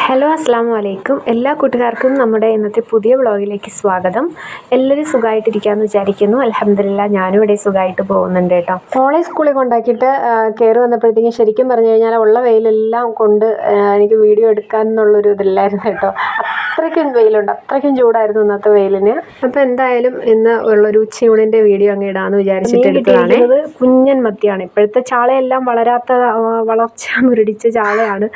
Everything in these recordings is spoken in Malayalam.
ഹലോ അസ്സാം വലൈക്കും എല്ലാ കൂട്ടുകാർക്കും നമ്മുടെ ഇന്നത്തെ പുതിയ വ്ളോഗിലേക്ക് സ്വാഗതം. എല്ലാവരും സുഖമായിട്ടിരിക്കാമെന്ന് വിചാരിക്കുന്നു. അലഹമില്ല ഞാനും ഇവിടെ സുഖമായിട്ട് പോകുന്നുണ്ട് കേട്ടോ. മോളെ സ്കൂളിൽ കൊണ്ടാക്കിയിട്ട് കയറി വന്നപ്പോഴത്തേക്കും ശരിക്കും പറഞ്ഞു കഴിഞ്ഞാൽ ഉള്ള വെയിലെല്ലാം കൊണ്ട് എനിക്ക് വീഡിയോ എടുക്കാൻ എന്നുള്ളൊരു ഇതില്ലായിരുന്നു കേട്ടോ. അത്രയ്ക്കും വെയിലുണ്ട്. അത്രയ്ക്കും ചൂടായിരുന്നു ഇന്നത്തെ വെയിലിന്. അപ്പോൾ എന്തായാലും ഇന്ന് ഉള്ളൊരു ഉച്ചയൂണിന്റെ വീഡിയോ അങ്ങ് ഇടാന്ന് വിചാരിച്ചിട്ട് എടുത്തതാണ്. കുഞ്ഞൻ മത്തിയാണ്. ഇപ്പോഴത്തെ ചാളയെല്ലാം വളരാത്ത വളർച്ച മുരടിച്ച ചാളയാണ്.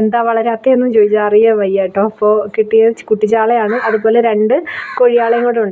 എന്താ വളരാത്തതെന്ന് ചോദിച്ചാൽ അറിയാൻ വയ്യ കേട്ടോ. അപ്പോൾ കിട്ടിയ കുട്ടിച്ചാളയാണ്. അതുപോലെ രണ്ട് കൊഴിയാളയും കൂടെ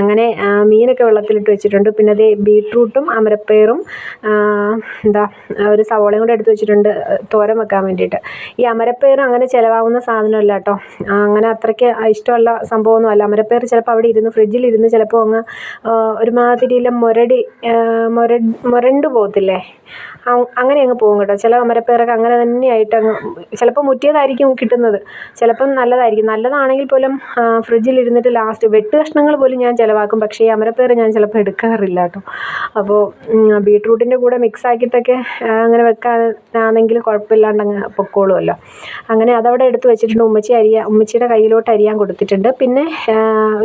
അങ്ങനെ മീനൊക്കെ വെള്ളത്തിലിട്ട് വെച്ചിട്ടുണ്ട്. പിന്നെ അതേ ബീട്രൂട്ടും അമരപ്പയറും എന്താ ഒരു സവോളയും കൂടെ എടുത്ത് വെച്ചിട്ടുണ്ട് തോരൻ വെക്കാൻ വേണ്ടിയിട്ട്. ഈ അമരപ്പയർ അങ്ങനെ ചിലവാകുന്ന സാധനമല്ല കേട്ടോ. അങ്ങനെ അത്രയ്ക്ക് ഇഷ്ടമുള്ള സംഭവമൊന്നും അല്ല അമരപ്പയർ ചിലപ്പോൾ അവിടെ ഇരുന്ന് ഫ്രിഡ്ജിൽ ഇരുന്ന് ചിലപ്പോൾ അങ്ങ് ഒരുമാതിരിയിലെ മുരടി മുര മുരണ്ടു പോകത്തില്ലേ? അങ്ങനെ അങ്ങ് പോകും കേട്ടോ. ചില അമരപ്പയറൊക്കെ അങ്ങനെ തന്നെയായിട്ട് അങ്ങ് ചിലപ്പോൾ മുറ്റിയതായിരിക്കും കിട്ടുന്നത്. ചിലപ്പം നല്ലതായിരിക്കും. നല്ലതാണെങ്കിൽ പോലും ഫ്രിഡ്ജിലിരുന്നിട്ട് ലാസ്റ്റ് വെട്ട് കഷ്ണങ്ങൾ പോലും ഞാൻ ചിലവാക്കും. പക്ഷേ ഈ അമരപ്പയർ ഞാൻ ചിലപ്പോൾ എടുക്കാറില്ല കേട്ടോ. അപ്പോൾ ബീട്രൂട്ടിന്റെ കൂടെ മിക്സ് ആക്കിയിട്ടൊക്കെ അങ്ങനെ വെക്കാനാണെങ്കിൽ കുഴപ്പമില്ലാണ്ട് അങ്ങ് പൊക്കോളുമല്ലോ. അങ്ങനെ അതവിടെ എടുത്ത് വെച്ചിട്ടുണ്ട്. ഉമ്മച്ചി അരിയ ഉമ്മച്ചിയുടെ കയ്യിലോട്ട് അരിയാൻ കൊടുത്തിട്ടുണ്ട്. പിന്നെ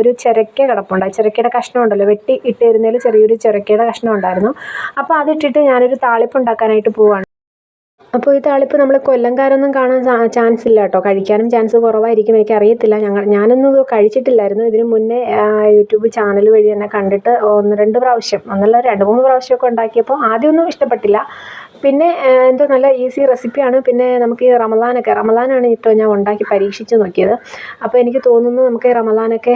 ഒരു ചിരക്ക കിടപ്പുണ്ട്. ആ ചിരക്കയുടെ കഷ്ണം ഉണ്ടല്ലോ. വെട്ടി ഇട്ടിരുന്നതിൽ ചെറിയൊരു ചിരക്കയുടെ കഷ്ണം ഉണ്ടായിരുന്നു. അപ്പോൾ അതിട്ടിട്ട് ഞാനൊരു താളിപ്പ് ഉണ്ടാക്കാനായിട്ട് പോവാണ്. അപ്പോൾ ഈ താളിപ്പ് നമ്മൾ കൊല്ലംകാരൊന്നും കാണാൻ ചാൻസ് ഇല്ല കേട്ടോ കഴിക്കാനും ചാൻസ് കുറവായിരിക്കും. എനിക്ക് അറിയത്തില്ല ഞങ്ങൾ ഞാനൊന്നും കഴിച്ചിട്ടില്ലായിരുന്നു. ഇതിനു മുന്നേ യൂട്യൂബ് ചാനൽ വഴി തന്നെ കണ്ടിട്ട് ഒന്ന് രണ്ട് പ്രാവശ്യം ഒന്നല്ല രണ്ട് മൂന്ന് പ്രാവശ്യമൊക്കെ ഉണ്ടാക്കിയപ്പോൾ ആദ്യമൊന്നും ഇഷ്ടപ്പെട്ടില്ല. പിന്നെ എന്തോ നല്ല ഈസി റെസിപ്പിയാണ്. പിന്നെ നമുക്ക് ഈ റമദാനൊക്കെ റമദാനാണ് ഇപ്പോൾ ഞാൻ ഉണ്ടാക്കി പരീക്ഷിച്ച് നോക്കിയത്. അപ്പോൾ എനിക്ക് തോന്നുന്നു നമുക്ക് ഈ റമദാനൊക്കെ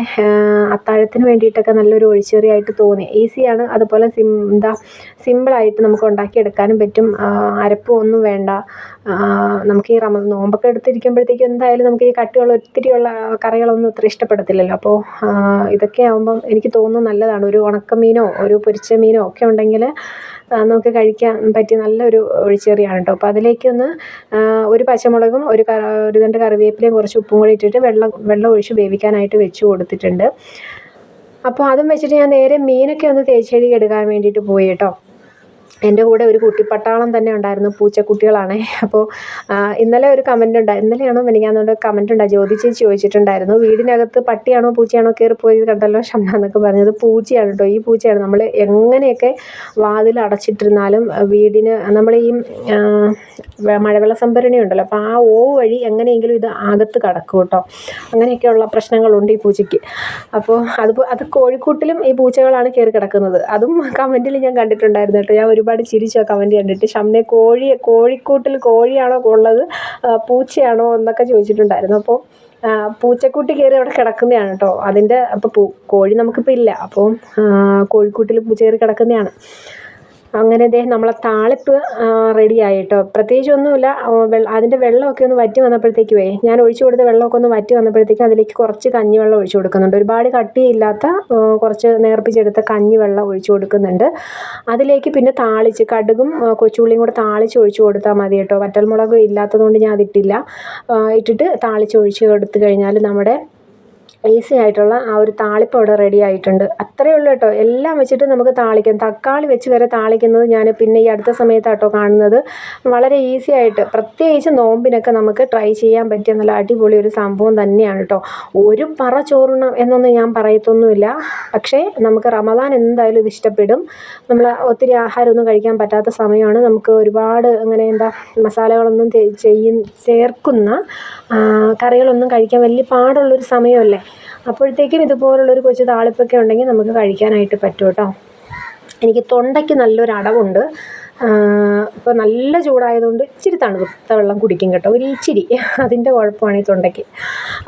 അത്താഴത്തിന് വേണ്ടിയിട്ടൊക്കെ നല്ലൊരു ഒഴിച്ചേറിയായിട്ട് തോന്നി. ഈസിയാണ്. അതുപോലെ സിം എന്താ സിമ്പിളായിട്ട് നമുക്ക് ഉണ്ടാക്കിയെടുക്കാനും പറ്റും. അരപ്പും ഒന്നും വേണ്ട. നമുക്ക് ഈ റമ നോമ്പൊക്കെ എടുത്തിരിക്കുമ്പോഴത്തേക്കും എന്തായാലും നമുക്ക് ഈ കട്ടിയുള്ള ഒത്തിരിയുള്ള കറികളൊന്നും അത്ര ഇഷ്ടപ്പെടത്തില്ലല്ലോ. അപ്പോൾ ഇതൊക്കെ ആകുമ്പം എനിക്ക് തോന്നുന്നു നല്ലതാണ്. ഒരു ഉണക്കമീനോ ഒരു പൊരിച്ച മീനോ ഒക്കെ ഉണ്ടെങ്കിൽ നമുക്ക് കഴിക്കാൻ പറ്റിയ നല്ലൊരു ഒഴിച്ചേറിയാണ് കേട്ടോ. അപ്പോൾ അതിലേക്കൊന്ന് ഒരു പച്ചമുളകും ഒരു ഒരു രണ്ട് കറിവേപ്പിലയും കുറച്ച് ഉപ്പും കൂടി ഇട്ടിട്ട് വെള്ളം വെള്ളം ഒഴിച്ച് വേവിക്കാനായിട്ട് വെച്ച് കൊടുത്തിട്ടുണ്ട്. അപ്പോൾ അതും വെച്ചിട്ട് ഞാൻ നേരെ മീനൊക്കെ ഒന്ന് തേച്ചെഴുകി എടുക്കാൻ വേണ്ടിയിട്ട് പോയി കേട്ടോ. എന്റെ കൂടെ ഒരു കുട്ടിപ്പട്ടാളം തന്നെ ഉണ്ടായിരുന്നു പൂച്ചക്കുട്ടികളാണേ. അപ്പോൾ ഇന്നലെ ഒരു കമന്റ് ഉണ്ടായി ഇന്നലെയാണോ മെനിക്കാന്നുകൊണ്ട് കമന്റ് ഉണ്ടായി ജ്യോതി ചോദിച്ചിട്ടുണ്ടായിരുന്നു വീടിനകത്ത് പട്ടിയാണോ പൂച്ചയാണോ കയറി പോയത് കണ്ടല്ലോ ഷംന എന്നൊക്കെ പറഞ്ഞത് പൂച്ചയാണ് കേട്ടോ ഈ പൂച്ചയാണ്. നമ്മൾ എങ്ങനെയൊക്കെ വാതിൽ അടച്ചിട്ടിരുന്നാലും വീടിന് നമ്മൾ ഈ മഴവെള്ള സംഭരണി ഉണ്ടല്ലോ അപ്പോൾ ആ ഓ വഴി എങ്ങനെയെങ്കിലും ഇത് അകത്ത് കടക്കും കേട്ടോ അങ്ങനെയൊക്കെയുള്ള പ്രശ്നങ്ങളുണ്ട് ഈ പൂച്ചയ്ക്ക്. അപ്പോൾ അത് അത് കോഴിക്കൂട്ടിലും ഈ പൂച്ചകളാണ് കയറി കിടക്കുന്നത്. അതും കമന്റിൽ ഞാൻ കണ്ടിട്ടുണ്ടായിരുന്നു കേട്ടോ ഞാൻ ഒരുപാട് ചിരിച്ചു ആ കമന്റ് കണ്ടിട്ട് ഷംനെ കോഴി കോഴിക്കൂട്ടിൽ കോഴിയാണോ ഉള്ളത് പൂച്ചയാണോ എന്നൊക്കെ ചോദിച്ചിട്ടുണ്ടായിരുന്നു. അപ്പോൾ പൂച്ചക്കൂട്ടി കയറി അവിടെ കിടക്കുന്നതാണ് കേട്ടോ. അതിന്റെ അപ്പോൾ കോഴി നമുക്കിപ്പോൾ ഇല്ല. അപ്പോൾ കോഴിക്കൂട്ടിൽ പൂച്ച കയറി കിടക്കുന്നതാണ്. അങ്ങനെ ദേ നമ്മളെ താളിപ്പ് റെഡി ആയി കേട്ടോ പ്രത്യേകിച്ച് ഒന്നുമില്ല. അതിന്റെ വെള്ളമൊക്കെ ഒന്ന് വറ്റി വന്നപ്പോഴത്തേക്കുവേ ഞാൻ ഒഴിച്ചു കൊടുത്ത വെള്ളമൊക്കെ ഒന്ന് വറ്റി വന്നപ്പോഴത്തേക്കും അതിലേക്ക് കുറച്ച് കഞ്ഞിവെള്ളം ഒഴിച്ചു കൊടുക്കുന്നുണ്ട്. ഒരുപാട് കട്ടിയില്ലാത്ത കുറച്ച് നേർപ്പിച്ചെടുത്ത കഞ്ഞിവെള്ളം ഒഴിച്ചു കൊടുക്കുന്നുണ്ട്. അതിലേക്ക് പിന്നെ താളിച്ച് കടുകും കൊച്ചുള്ളിയും കൂടെ താളിച്ച് ഒഴിച്ചു കൊടുത്താൽ മതി കേട്ടോ. വറ്റൽമുളക് ഇല്ലാത്തതുകൊണ്ട് ഞാൻ അതിട്ടില്ല. ഇട്ടിട്ട് താളിച്ച് ഒഴിച്ച് കൊടുത്തു കഴിഞ്ഞാൽ നമ്മുടെ ഈസി ആയിട്ടുള്ള ആ ഒരു താളിപ്പ് അവിടെ റെഡി ആയിട്ടുണ്ട്. അത്രയേ ഉള്ളൂ കേട്ടോ. എല്ലാം വെച്ചിട്ട് നമുക്ക് താളിക്കാം. തക്കാളി വെച്ച് വരെ താളിക്കുന്നത് ഞാൻ പിന്നെ ഈ അടുത്ത സമയത്താണ് സമയത്താട്ടോ കാണുന്നത്. വളരെ ഈസി ആയിട്ട് പ്രത്യേകിച്ച് നോമ്പിനൊക്കെ നമുക്ക് ട്രൈ ചെയ്യാൻ പറ്റിയ നല്ല അടിപൊളി ഒരു സംഭവം തന്നെയാണ് കേട്ടോ. ഒരു പറ ചോറുണം എന്നൊന്നും ഞാൻ പറയത്തൊന്നുമില്ല. പക്ഷേ നമുക്ക് റമദാൻ എന്തായാലും ഇത് ഇഷ്ടപ്പെടും. നമ്മൾ ഒത്തിരി ആഹാരമൊന്നും കഴിക്കാൻ പറ്റാത്ത സമയമാണ് നമുക്ക് ഒരുപാട് അങ്ങനെ എന്താ മസാലകളൊന്നും ചെയ്യും ചേർക്കുന്ന കറികളൊന്നും കഴിക്കാൻ വലിയ പാടുള്ളൊരു സമയമല്ലേ? അപ്പോഴത്തേക്കും ഇതുപോലുള്ളൊരു കൊച്ചു താളിപ്പൊക്കെ ഉണ്ടെങ്കിൽ നമുക്ക് കഴിക്കാനായിട്ട് പറ്റും കേട്ടോ. എനിക്ക് തൊണ്ടയ്ക്ക് നല്ലൊരു അടവുണ്ട് ഇപ്പോൾ നല്ല ചൂടായതുകൊണ്ട് ഇച്ചിരി തണുത്ത വെള്ളം കുടിക്കും കേട്ടോ. ഒരു ഇച്ചിരി. അതിന്റെ കുഴപ്പമാണ് ഈ തൊണ്ടയ്ക്ക്.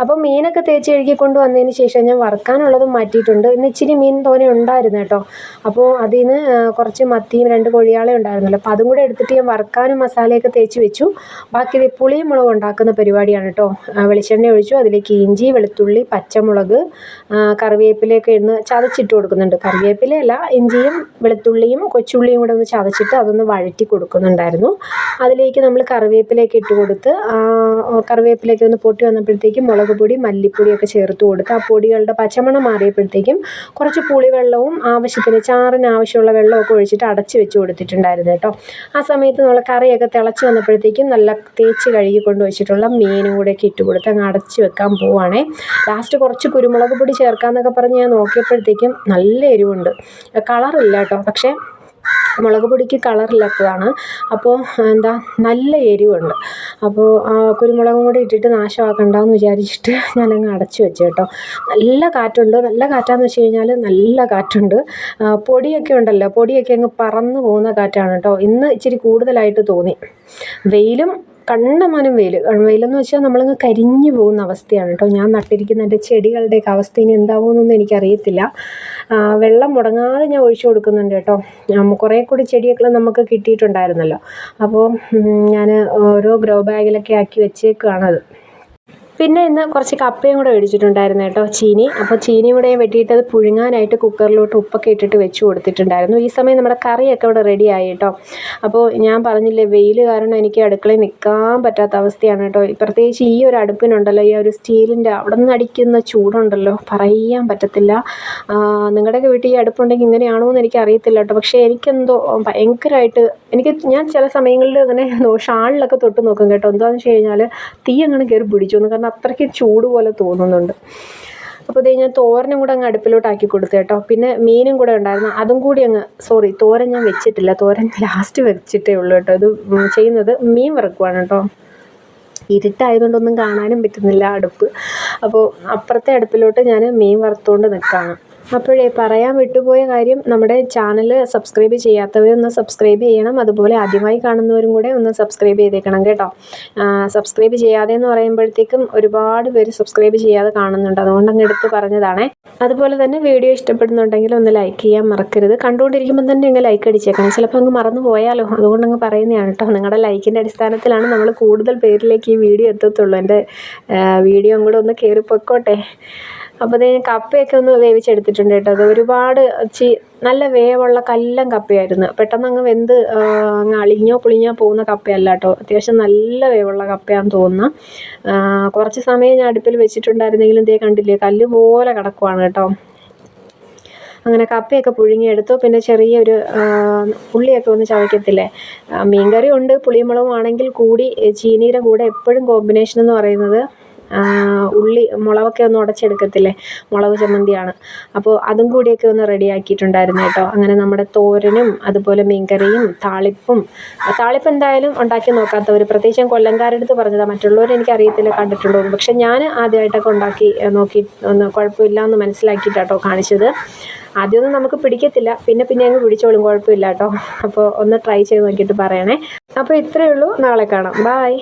അപ്പോൾ മീനൊക്കെ തേച്ച് കഴുകി കൊണ്ട് വന്നതിന് ശേഷം ഞാൻ വറുക്കാനുള്ളതും മാറ്റിയിട്ടുണ്ട്. ഇന്ന് ഇച്ചിരി മീൻ തോനെ ഉണ്ടായിരുന്നു കേട്ടോ. അപ്പോൾ അതിൽ നിന്ന് കുറച്ച് മത്തിയും രണ്ട് കൊഴിയാളെ ഉണ്ടായിരുന്നല്ലോ. അപ്പോൾ അതും കൂടെ എടുത്തിട്ട് ഞാൻ വറുക്കാനും മസാലയൊക്കെ തേച്ച് വെച്ചു. ബാക്കി പുളിയും മുളകും ഉണ്ടാക്കുന്ന പരിപാടിയാണ് കേട്ടോ. വെളിച്ചെണ്ണ ഒഴിച്ചു. അതിലേക്ക് ഇഞ്ചി വെളുത്തുള്ളി പച്ചമുളക് കറിവേപ്പിലയൊക്കെ ഇന്ന് ചതച്ചിട്ട് കൊടുക്കുന്നുണ്ട്. കറിവേപ്പിലയല്ല ഇഞ്ചിയും വെളുത്തുള്ളിയും കൊച്ചുള്ളിയും കൂടെ ഒന്ന് ചതച്ചിട്ട് അതൊന്ന് ഒന്ന് വഴറ്റി കൊടുക്കുന്നുണ്ടായിരുന്നു. അതിലേക്ക് നമ്മൾ കറിവേപ്പിലയൊക്കെ ഇട്ട് കൊടുത്ത് കറിവേപ്പിലയൊക്കെ ഒന്ന് പൊട്ടി വന്നപ്പോഴത്തേക്കും മുളക് പൊടി മല്ലിപ്പൊടിയൊക്കെ ചേർത്ത് കൊടുത്ത് ആ പൊടികളുടെ പച്ചമണം മാറിയപ്പോഴത്തേക്കും കുറച്ച് പുളിവെള്ളവും ആവശ്യത്തിന് ചാറിന് ആവശ്യമുള്ള വെള്ളമൊക്കെ ഒഴിച്ചിട്ട് അടച്ച് വെച്ച് കൊടുത്തിട്ടുണ്ടായിരുന്നു കേട്ടോ. ആ സമയത്ത് നമ്മൾ കറിയൊക്കെ തിളച്ച് വന്നപ്പോഴത്തേക്കും നല്ല തേച്ച് കഴുകി കൊണ്ട് വെച്ചിട്ടുള്ള മീനും കൂടെ ഒക്കെ ഇട്ട് കൊടുത്ത് അങ്ങ് അടച്ച് വെക്കാൻ പോവുകയാണേ ലാസ്റ്റ് കുറച്ച് കുരുമുളക് പൊടി ചേർക്കാമെന്നൊക്കെ പറഞ്ഞ് ഞാൻ നോക്കിയപ്പോഴത്തേക്കും നല്ല എരിവുണ്ട്. കളറില്ല കേട്ടോ. പക്ഷേ മുളക് പൊടിക്ക് കളറില്ലാത്തതാണ് അപ്പോൾ എന്താ നല്ല എരിവുണ്ട്. അപ്പോൾ കുരുമുളകും കൂടി ഇട്ടിട്ട് നാശമാക്കണ്ടെന്ന് വിചാരിച്ചിട്ട് ഞാനങ്ങ് അടച്ചു വെച്ചു കേട്ടോ. നല്ല കാറ്റുണ്ട്. നല്ല കാറ്റാന്ന് വെച്ച് കഴിഞ്ഞാൽ നല്ല കാറ്റുണ്ട്. പൊടിയൊക്കെ ഉണ്ടല്ലോ. പൊടിയൊക്കെ അങ്ങ് പറന്ന് പോകുന്ന കാറ്റാണ് കേട്ടോ. ഇന്ന് ഇച്ചിരി കൂടുതലായിട്ട് തോന്നി. വെയിലും കണ്ടമാനം വെയിൽ വെയിലെന്ന് വെച്ചാൽ നമ്മളങ്ങ് കരിഞ്ഞു പോകുന്ന അവസ്ഥയാണ് കേട്ടോ. ഞാൻ നട്ടിരിക്കുന്ന എന്റെ ചെടികളുടെയൊക്കെ അവസ്ഥ ഇനി എന്താവുമെന്നൊന്നും എനിക്കറിയത്തില്ല. വെള്ളം മുടങ്ങാതെ ഞാൻ ഒഴിച്ചു കൊടുക്കുന്നുണ്ട് കേട്ടോ. കുറേ കൂടി ചെടിയൊക്കെ നമുക്ക് കിട്ടിയിട്ടുണ്ടായിരുന്നല്ലോ. അപ്പോൾ ഞാൻ ഓരോ ഗ്രോ ബാഗിലൊക്കെ ആക്കി വെച്ചേക്കുകയാണത് പിന്നെ ഇന്ന് കുറച്ച് കപ്പയും കൂടെ മേടിച്ചിട്ടുണ്ടായിരുന്നു കേട്ടോ ചീനി. അപ്പോൾ ചീനി കൂടെ വെട്ടിയിട്ട് അത് പുഴുങ്ങാനായിട്ട് കുക്കറിലോട്ട് ഉപ്പൊക്കെ ഇട്ടിട്ട് വെച്ച് കൊടുത്തിട്ടുണ്ടായിരുന്നു. ഈ സമയം നമ്മുടെ കറിയൊക്കെ ഇവിടെ റെഡി ആയി കേട്ടോ. അപ്പോൾ ഞാൻ പറഞ്ഞില്ലേ വെയിൽ കാരണം എനിക്ക് അടുക്കളയിൽ നിൽക്കാൻ പറ്റാത്ത അവസ്ഥയാണ് കേട്ടോ. പ്രത്യേകിച്ച് ഈ ഒരു അടുപ്പിനുണ്ടല്ലോ ഈ ഒരു സ്റ്റീലിന്റെ അവിടെ നിന്ന് അടിക്കുന്ന ചൂടുണ്ടല്ലോ. പറയാൻ പറ്റത്തില്ല. നിങ്ങളുടെയൊക്കെ വീട്ടിൽ ഈ അടുപ്പുണ്ടെങ്കിൽ ഇങ്ങനെയാണോ എന്ന് എനിക്ക് അറിയത്തില്ല കേട്ടോ. പക്ഷേ എനിക്കെന്തോ ഭയങ്കരമായിട്ട് എനിക്ക് ഞാൻ ചില സമയങ്ങളിൽ അങ്ങനെ ഷാളിലൊക്കെ തൊട്ട് നോക്കും കേട്ടോ. എന്താണെന്ന് വെച്ച് കഴിഞ്ഞാൽ തീ അങ്ങനെ കയറി പിടിച്ചു എന്ന്. കാരണം അത്രയ്ക്ക് ചൂട് പോലെ തോന്നുന്നുണ്ട്. അപ്പോൾ ഇതേ ഞാൻ തോരനും കൂടെ അങ്ങ് അടുപ്പിലോട്ട് ആക്കി കൊടുത്തു കേട്ടോ പിന്നെ മീനും കൂടെ ഉണ്ടായിരുന്നു. അതും കൂടി അങ്ങ് സോറി തോരൻ ഞാൻ വെച്ചിട്ടില്ല. തോരൻ ലാസ്റ്റ് വെച്ചിട്ടേ ഉള്ളൂ കേട്ടോ ഇത് ചെയ്യുന്നത് മീൻ വറുക്കുവാണ് കേട്ടോ ഇരുട്ടായതുകൊണ്ടൊന്നും കാണാനും പറ്റുന്നില്ല അടുപ്പ്. അപ്പോൾ അപ്പുറത്തെ അടുപ്പിലോട്ട് ഞാൻ മീൻ വറുത്തുകൊണ്ട് നിൽക്കുകയാണ് അപ്പോഴേ പറയാൻ വിട്ടുപോയ കാര്യം നമ്മുടെ ചാനൽ സബ്സ്ക്രൈബ് ചെയ്യാത്തവരൊന്ന് സബ്സ്ക്രൈബ് ചെയ്യണം. അതുപോലെ ആദ്യമായി കാണുന്നവരും കൂടെ ഒന്ന് സബ്സ്ക്രൈബ് ചെയ്തേക്കണം കേട്ടോ. സബ്സ്ക്രൈബ് ചെയ്യാതെ എന്ന് പറയുമ്പോഴത്തേക്കും ഒരുപാട് പേര് സബ്സ്ക്രൈബ് ചെയ്യാതെ കാണുന്നുണ്ട്. അതുകൊണ്ട് അങ്ങ് എടുത്ത് പറഞ്ഞതാണേ. അതുപോലെ തന്നെ വീഡിയോ ഇഷ്ടപ്പെടുന്നുണ്ടെങ്കിൽ ഒന്ന് ലൈക്ക് ചെയ്യാൻ മറക്കരുത്. കണ്ടുകൊണ്ടിരിക്കുമ്പോൾ തന്നെ അങ്ങ് ലൈക്ക് അടിച്ചേക്കണം. ചിലപ്പോൾ അങ്ങ് മറന്നു പോയാലോ? അതുകൊണ്ട് അങ്ങ് പറയുന്നതാണ് കേട്ടോ. നിങ്ങളുടെ ലൈക്കിന്റെ അടിസ്ഥാനത്തിലാണ് നമ്മൾ കൂടുതൽ പേരിലേക്ക് ഈ വീഡിയോ എത്തത്തുള്ളൂ. എന്റെ വീഡിയോ കൂടെ ഒന്ന് കയറിപ്പോയിക്കോട്ടെ പൊയ്ക്കോട്ടെ. അപ്പോൾ അതേ കപ്പയൊക്കെ ഒന്ന് വേവിച്ചെടുത്തിട്ടുണ്ട് കേട്ടോ. അത് ഒരുപാട് ചീ നല്ല വേവുള്ള കല്ലൻ കപ്പയായിരുന്നു. പെട്ടെന്ന് അങ്ങ് വെന്ത് അങ്ങ് അളിഞ്ഞോ പുളിഞ്ഞോ പോകുന്ന കപ്പയല്ല കേട്ടോ. അത്യാവശ്യം നല്ല വേവുള്ള കപ്പയാണെന്ന് തോന്നുന്നു. കുറച്ച് സമയം ഞാൻ അടുപ്പിൽ വെച്ചിട്ടുണ്ടായിരുന്നെങ്കിലും ഇതേ കണ്ടില്ലേ കല്ല് പോലെ കിടക്കുവാണ് കേട്ടോ. അങ്ങനെ കപ്പയൊക്കെ പുഴുങ്ങിയെടുത്തു. പിന്നെ ചെറിയൊരു ഉള്ളിയൊക്കെ ഒന്ന് ചവയ്ക്കത്തില്ലേ മീൻകറി ഉണ്ട് പുളിമുളകും ആണെങ്കിൽ കൂടി ചീനിയുടെ കൂടെ എപ്പോഴും കോമ്പിനേഷൻ എന്ന് പറയുന്നത്. ഉള്ളി മുളകൊക്കെ ഒന്ന് ഉടച്ചെടുക്കത്തില്ലേ? മുളക് ചമ്മന്തിയാണ്. അപ്പോൾ അതും കൂടിയൊക്കെ ഒന്ന് റെഡിയാക്കിയിട്ടുണ്ടായിരുന്നു കേട്ടോ. അങ്ങനെ നമ്മുടെ തോരനും അതുപോലെ മീൻകറിയും താളിപ്പും. താളിപ്പ് എന്തായാലും ഉണ്ടാക്കി നോക്കാത്തവർ പ്രത്യേകിച്ച് ഞാൻ കൊല്ലംകാരുടെ അടുത്ത് പറഞ്ഞതാണ് മറ്റുള്ളവർ എനിക്ക് അറിയത്തില്ല കണ്ടിട്ടുണ്ടോ പക്ഷെ ഞാൻ ആദ്യമായിട്ടൊക്കെ ഉണ്ടാക്കി നോക്കി ഒന്ന് കുഴപ്പമില്ല എന്ന് മനസ്സിലാക്കിയിട്ടാട്ടോ കാണിച്ചത്. ആദ്യമൊന്നും നമുക്ക് പിടിക്കത്തില്ല. പിന്നെ പിന്നെ അങ്ങ് പിടിച്ചോളും. കുഴപ്പമില്ല കേട്ടോ. അപ്പോൾ ഒന്ന് ട്രൈ ചെയ്ത് നോക്കിയിട്ട് പറയണേ. അപ്പോൾ ഇത്രയേ ഉള്ളൂ. നാളെ കാണാം. ബായ്